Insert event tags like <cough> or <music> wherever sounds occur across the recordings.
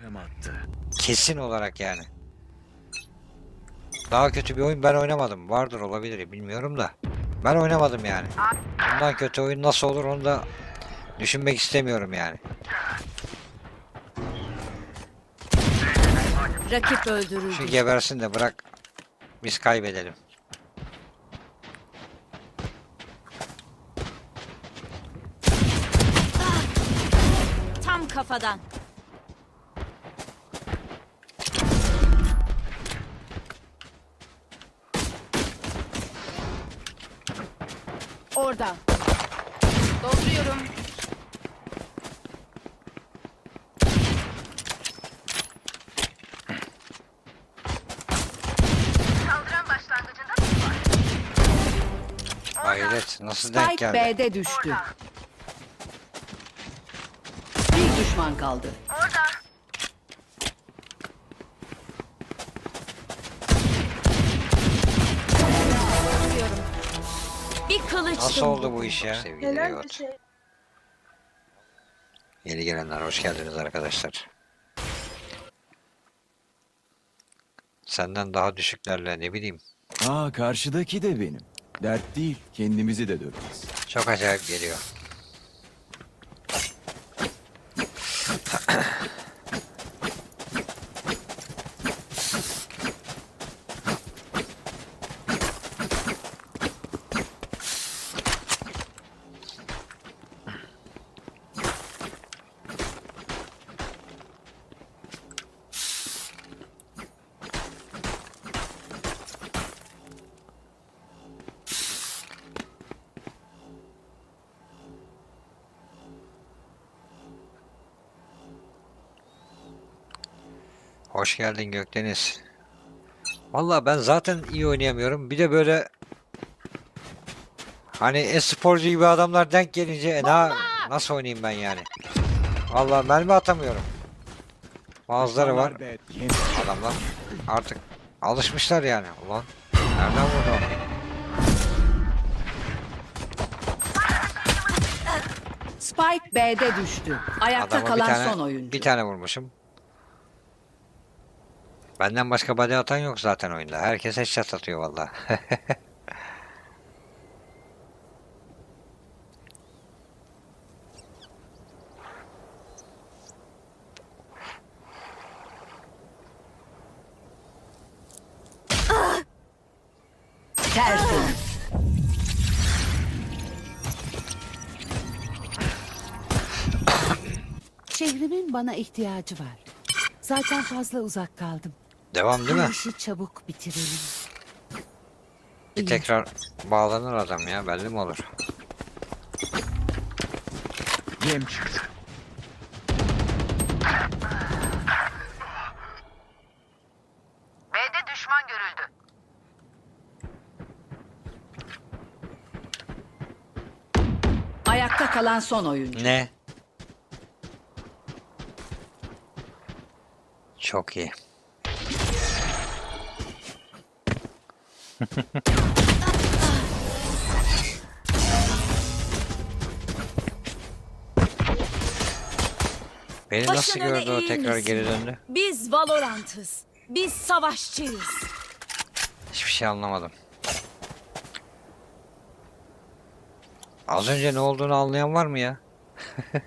Hem attı. Kesin olarak yani. Daha kötü bir oyun ben oynamadım. Vardır olabilir bilmiyorum da. Ben oynamadım yani. Bundan kötü oyun nasıl olur onu da düşünmek istemiyorum yani. Rakip öldürüldü. Şu gebersin de bırak biz kaybedelim. Tam kafadan. Orada. Dolduruyorum. Hayret nasıl denk Spike geldi? B'de düştü. Bir düşman kaldı. Bir kılıç Nasıl oldu bu iş ya? Sevgili Helal Riot. bir şey. Yeni gelenler hoş geldiniz arkadaşlar. Senden daha düşüklerle ne bileyim. Aa karşıdaki de benim. Dert değil. Kendimizi de döveriz. Çok acayip geliyor. Hoş geldin Gökdeniz. Vallahi ben zaten iyi oynayamıyorum. Bir de böyle hani e-sporcu gibi adamlar denk gelince e, na- nasıl oynayayım ben yani? Vallahi mermi atamıyorum. Bazıları var adamlar artık alışmışlar yani. Ulan nereden vurdu onu? Spike B'de düştü. Ayakta Adama kalan tane, son oyuncu. bir tane vurmuşum. Benden başka body atan yok zaten oyunda. Herkes headshot atıyor vallahi. Tertemiz. Şehrimin bana ihtiyacı var. Zaten fazla uzak kaldım. Devam değil mi? Bu işi çabuk bitirelim. Bir tekrar bağlanır adam ya belli mi olur? Yem çıktı. B'de düşman görüldü. Ayakta kalan son oyuncu. Ne? Çok iyi. Beni nasıl gördü o tekrar eğilmesin. geri döndü? Biz Valorant'ız. Biz savaşçıyız. Hiçbir şey anlamadım. Az önce ne olduğunu anlayan var mı ya? <laughs>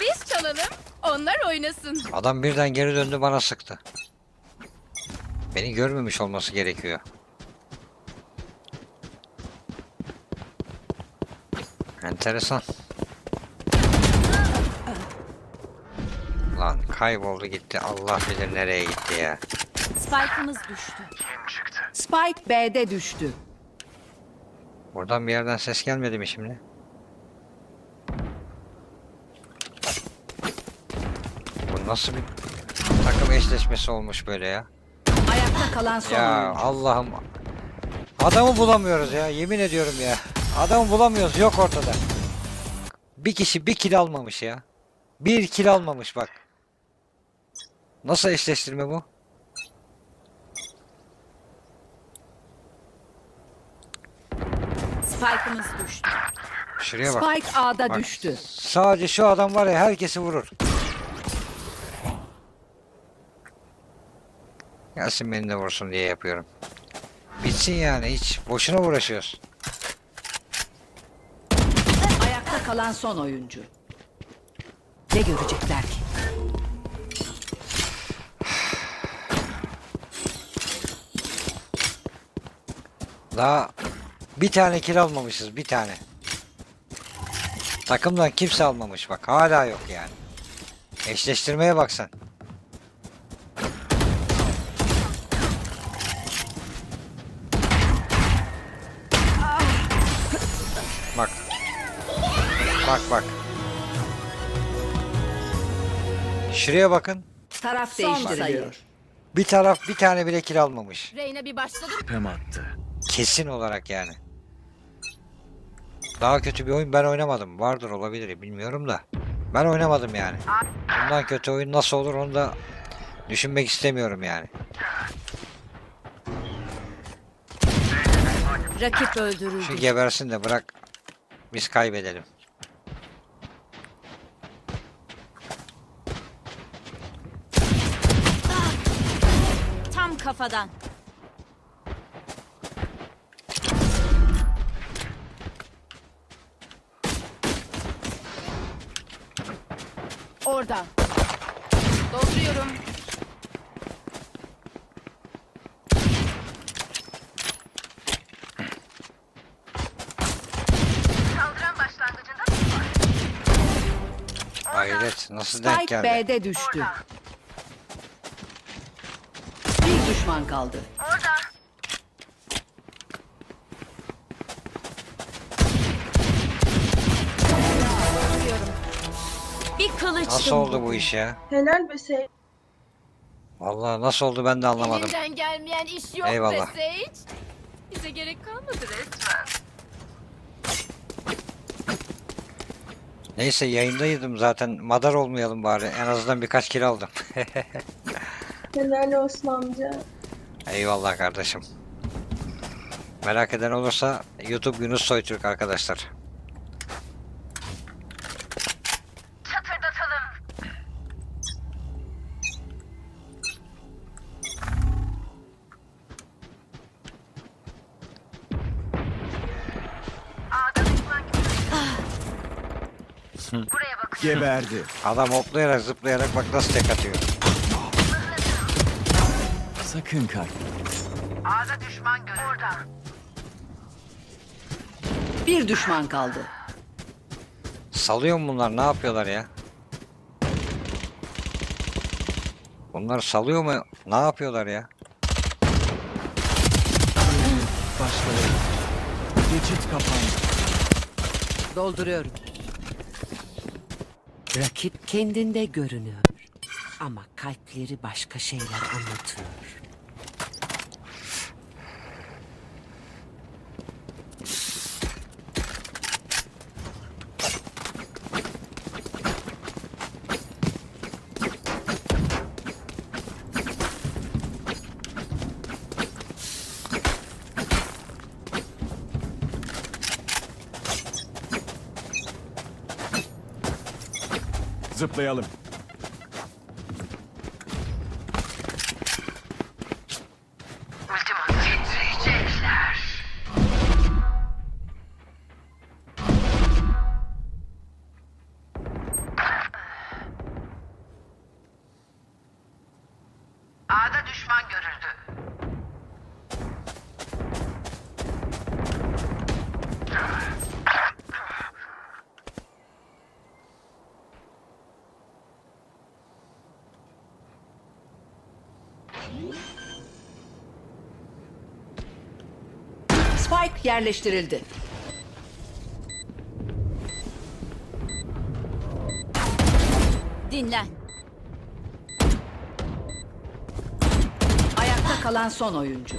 Biz çalalım, onlar oynasın. Adam birden geri döndü bana sıktı. Beni görmemiş olması gerekiyor. Enteresan. Lan kayboldu gitti. Allah bilir nereye gitti ya. Spike'ımız düştü. Spike B'de düştü. Buradan bir yerden ses gelmedi mi şimdi? nasıl bir takım eşleşmesi olmuş böyle ya? Ayakta kalan son Ya. Allah'ım. Adamı bulamıyoruz ya. Yemin ediyorum ya. Adamı bulamıyoruz. Yok ortada. Bir kişi bir kill almamış ya. Bir kill almamış bak. Nasıl eşleştirme bu? Spike'ımız düştü. Şuraya bak. Spike A'da Bak, düştü. Sadece şu adam var ya herkesi vurur. Gelsin beni de vursun diye yapıyorum. Bitsin yani hiç. Boşuna uğraşıyoruz. Ayakta kalan son oyuncu. Ne görecekler ki? Daha bir tane kill almamışız bir tane. Takımdan kimse almamış bak hala yok yani. Eşleştirmeye bak Bak bak. Şuraya bakın. Taraf değiştiriliyor. Bir taraf bir tane bile kill almamış. Reyna bir başladı. Pem attı. Kesin olarak yani. Daha kötü bir oyun ben oynamadım. Vardır olabilir bilmiyorum da. Ben oynamadım yani. Bundan kötü oyun nasıl olur onu da düşünmek istemiyorum yani. Rakip öldürüldü. Şu gebersin de bırak biz kaybedelim. Tam kafadan. Orada. Dolduruyorum. Hayret nasıl denk Spike geldi? B'de düştü. Bir düşman kaldı. Bir kılıç Nasıl oldu bu iş ya? Helal be Sey. Vallahi nasıl oldu ben de anlamadım. Elinden gelmeyen iş yok Eyvallah. be Sage. Bize gerek kalmadı resmen. Neyse yayındaydım zaten madar olmayalım bari. En azından birkaç kilo aldım. <laughs> Helal olsun amca. Eyvallah kardeşim. Merak eden olursa YouTube Yunus Soytürk arkadaşlar. Geberdi. Adam hoplayarak zıplayarak bak nasıl tek atıyor. Sakın kalk. Bir düşman kaldı. Salıyor mu bunlar ne yapıyorlar ya? Bunlar salıyor mu? Ne yapıyorlar ya? Başlayalım. Geçit kapandı. Dolduruyorum. Rakip kendinde görünüyor. Ama kalpleri başka şeyler anlatıyor. Zıplayalım. Spike yerleştirildi. Dinlen. Ayakta kalan son oyuncu.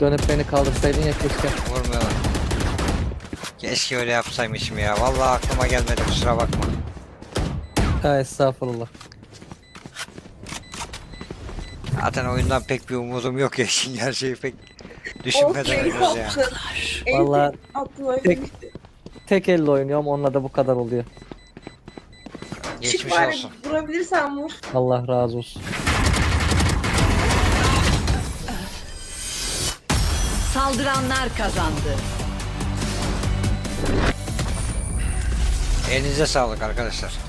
Dönüp beni kaldırsaydın ya keşke. Vurmuyorlar. Keşke öyle yapsaymışım ya. Vallahi aklıma gelmedi kusura bakma. Ha estağfurullah. Zaten oyundan pek bir umudum yok ya. <laughs> Şimdi her şeyi pek Düşünmeden Olsun, ölüyoruz ya. En Vallahi tek aklıma tek- elle oynuyorum onunla da bu kadar oluyor. Geçmiş bari olsun. vurabilirsen vur. Allah razı olsun. Saldıranlar kazandı. Elinize sağlık arkadaşlar.